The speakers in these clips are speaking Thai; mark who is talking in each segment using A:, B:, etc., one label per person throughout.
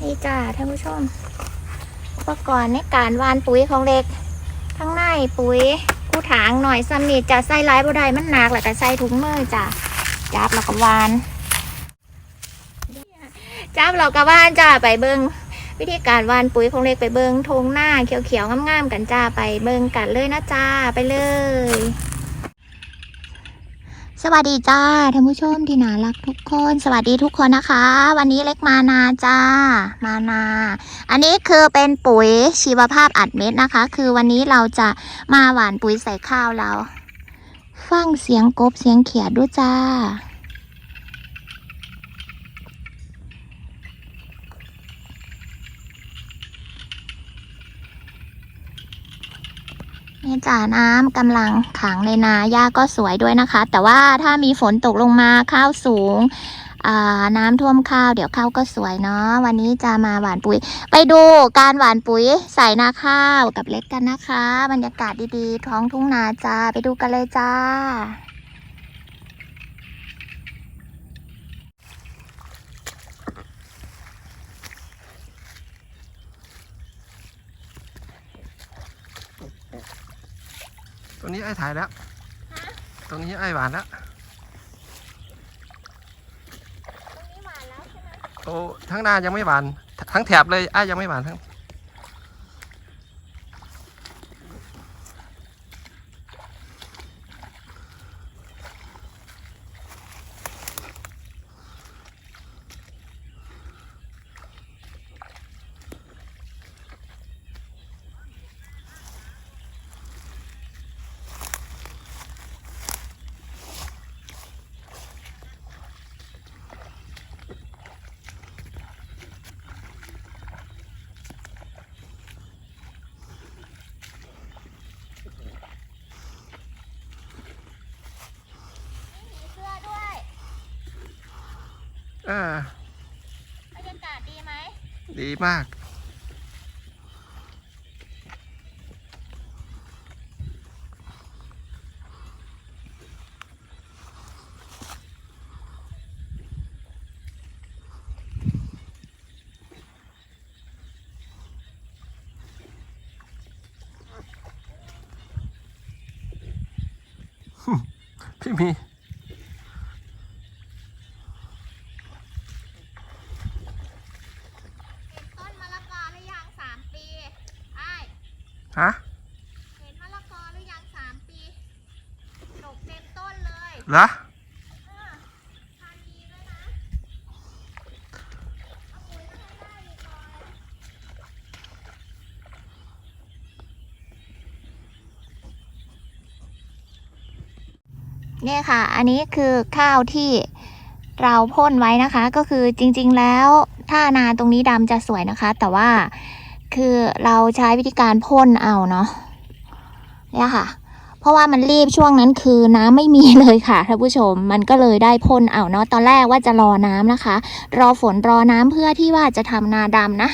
A: นี่จ้าท่านผู้ชม อุปกรณ์ในการวานปุ๋ยของเล็กข้งในปุ๋ยผู้ถางหน่อยซ้ำนี่จะใส่หลายบ่ได้มันหนักแล้วก็ใส่ถุงมือจ้ะจับแล้วก็วานจับเราก็ว่านจ้าไปเบิงวิธีการวานปุ๋ยของเล็กไปเบิงทงหน้าเขียวๆงามๆกันจ้าไปเบิงกันเลยนะจ้าไปเลย สวัสดีจ้าท่านผู้ชมที่น่ารักทุกคน สวัสดีทุกคนนะคะ วันนี้เล็กมานาจ้ามานา อันนี้คือเป็นปุ๋ยชีวภาพอัดเม็ดนะคะ คือวันนี้เราจะมาหว่านปุ๋ยใส่ข้าวเรา ฟังเสียงกบเสียงเขียดด้วยจ้า นี่จ่าน้ำกำลังขังในนาหญ้าก็สวยด้วยนะคะ แต่ว่าถ้ามีฝนตกลงมาข้าวสูงอ่าน้ำท่วมข้าวเดี๋ยวข้าวก็สวยเนาะวันนี้จะมาหว่านปุ๋ย ไปดูการหว่านปุ๋ยใส่นาข้าวกับเล็กกันนะคะ บรรยากาศดีๆ ท้องทุ่งนาจ้าไปดูกันเลยจ้า
B: ตัวนี้ไอ้ถ่ายแล้ว ตัวนี้ไอ้หวานแล้วโอ้ทั้งหน้ายังไม่หวาน ทั้งแถบเลยไอ้ยังไม่หวานทั้ง
A: อ
B: อบ
A: รรยากาศดีไหม
B: ดีมาก พี่มี
A: เห็นต้นมะละกอหรือยังสามปีไอ้าย
B: ฮะ
A: เห็นมะละกอหรือยังสามปีดกเต็มต้นเลย
B: เหรอ
A: เออทานดีด้วยนะเอาปุ๋ยมาให้ได้ดีก่อนเนี่ยค่ะ อันนี้คือข้าวที่เราพ่นไว้นะคะ ก็คือจริง ๆ แล้ว ถ้านาตรงนี้ดำจะสวยนะคะ แต่ว่า คือเราใช้วิธีการพ่นเอาเนาะเนี่ยค่ะ เพราะว่ามันรีบช่วงนั้นคือน้ำไม่มีเลยค่ะท่านผู้ชม มันก็เลยได้พ่นเอาเนาะตอนแรกว่าจะรอน้ำนะคะ รอฝนรอน้ำเพื่อที่ว่าจะทำนาดำนะ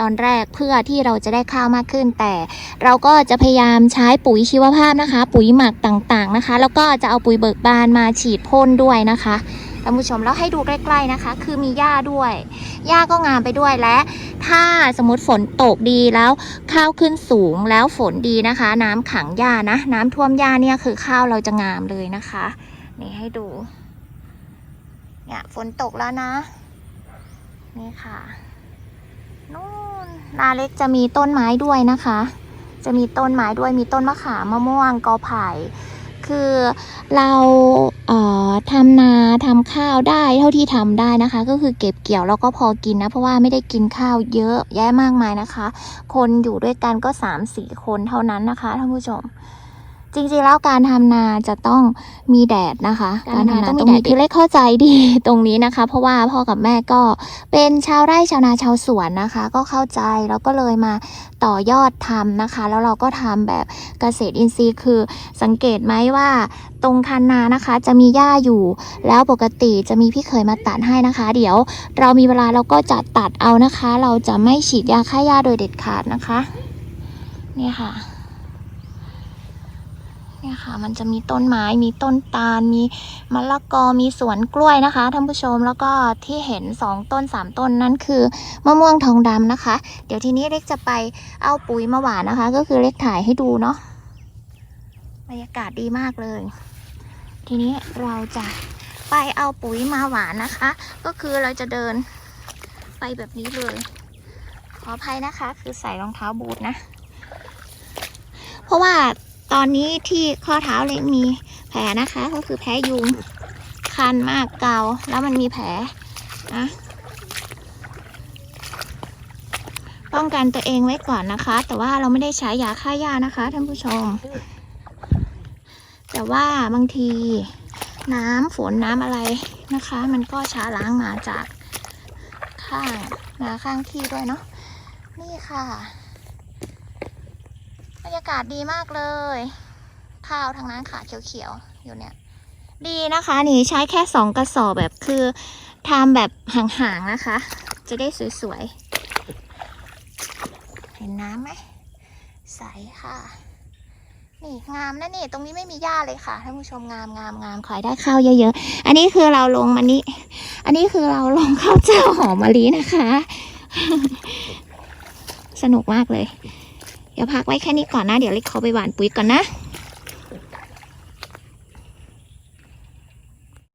A: ตอนแรกเพื่อที่เราจะได้ข้าวมากขึ้น แต่เราก็จะพยายามใช้ปุ๋ยชีวภาพนะคะ ปุ๋ยหมักต่างๆนะคะ แล้วก็จะเอาปุ๋ยเบิกบานมาฉีดพ่นด้วยนะคะ ท่านผู้ชมแล้วให้ดูใกล้ๆนะคะ คือมีหญ้าด้วยหญ้าก็งามไปด้วยและ ถ้าสมมติฝนตกดีแล้วข้าวขึ้นสูงแล้วฝนดีนะคะ น้ำขังหญ้านะ น้ำท่วมหญ้าเนี่ยคือข้าวเราจะงามเลยนะคะนี่ให้ดูเนี่ยฝนตกแล้วนะ นี่ค่ะนู่นนาเล็กจะมีต้นไม้ด้วยนะคะ จะมีต้นไม้ด้วยมีต้นมะขามมะม่วงกอไผ่คือเราเอ่อ ทำนาทำข้าวได้เท่าที่ทำได้นะคะ ก็คือเก็บเกี่ยวแล้วก็พอกินนะ เพราะว่าไม่ได้กินข้าวเยอะแยะมากมายนะคะ คนอยู่ด้วยกันก็สามสี่คนเท่านั้นนะคะท่านผู้ชม จริงๆแล้วการทำนาจะต้องมีแดดนะคะ การทำนาต้องมีแดดคือเล็กเข้าใจดีตรงนี้นะคะ เพราะว่าพ่อกับแม่ก็เป็นชาวไร่ชาวนาชาวสวนนะคะ ก็เข้าใจแล้วก็เลยมาต่อยอดทำนะคะ แล้วเราก็ทำแบบเกษตรอินทรีย์คือสังเกตไหมว่าตรงคันนานะคะ จะมีหญ้าอยู่ แล้วปกติจะมีพี่เคยมาตัดให้นะคะ เดี๋ยวเรามีเวลาเราก็จะตัดเอานะคะ เราจะไม่ฉีดยาฆ่าหญ้าโดยเด็ดขาดนะคะนี่ค่ะ เนี่ยค่ะ มันจะมีต้นไม้มีต้นตาล มีมะละกอมีสวนกล้วยนะคะท่านผู้ชมแล้วก็ที่เห็นสองต้นสามต้นนั่นคือมะม่วงทองดำนะคะ เดี๋ยวทีนี้เล็กจะไปเอาปุ๋ยมาหวานนะคะ ก็คือเล็กถ่ายให้ดูเนาะบรรยากาศดีมากเลย ทีนี้เราจะไปเอาปุ๋ยมาหวานนะคะ ก็คือเราจะเดินไปแบบนี้เลย ขออภัยนะคะ คือใส่รองเท้าบูทนะ เพราะว่า ตอนนี้ที่ข้อเท้าเล็กมีแผลนะคะ ก็คือแพ้ยุงคันมากเกาแล้วมันมีแผลนะป้องกันตัวเองไว้ก่อนนะคะ แต่ว่าเราไม่ได้ใช้ยาฆ่าหญ้านะคะท่านผู้ชม แต่ว่าบางทีน้ำฝนน้ำอะไรนะคะ มันก็ช้าล้างมาจากข้างนาข้างที่ด้วยเนาะนี่ค่ะ รรยากาศดีมากเลย ข้าวทางนั้นค่ะเขียวๆอยู่เนี่ย ดีนะคะนี่ใช้แค่สองกระสอบแบบคือทำแบบห่างๆนะคะ จะได้สวยๆ เห็นน้ำไหมใสค่ะ นี่งามนะนี่ ตรงนี้ไม่มีหญ้าเลยค่ะท่านผู้ชมงามงามงามขอให้ได้ข้าวเยอะๆ อันนี้คือเราลงมานี้ อันนี้คือเราลงข้าวเจ้าหอมมะลินะคะ สนุกมากเลย เดี๋ยวพักไว้แค่นี้ก่อนนะ เดี๋ยวเล็กขาไปหวานปุ๋ยก่อนนะ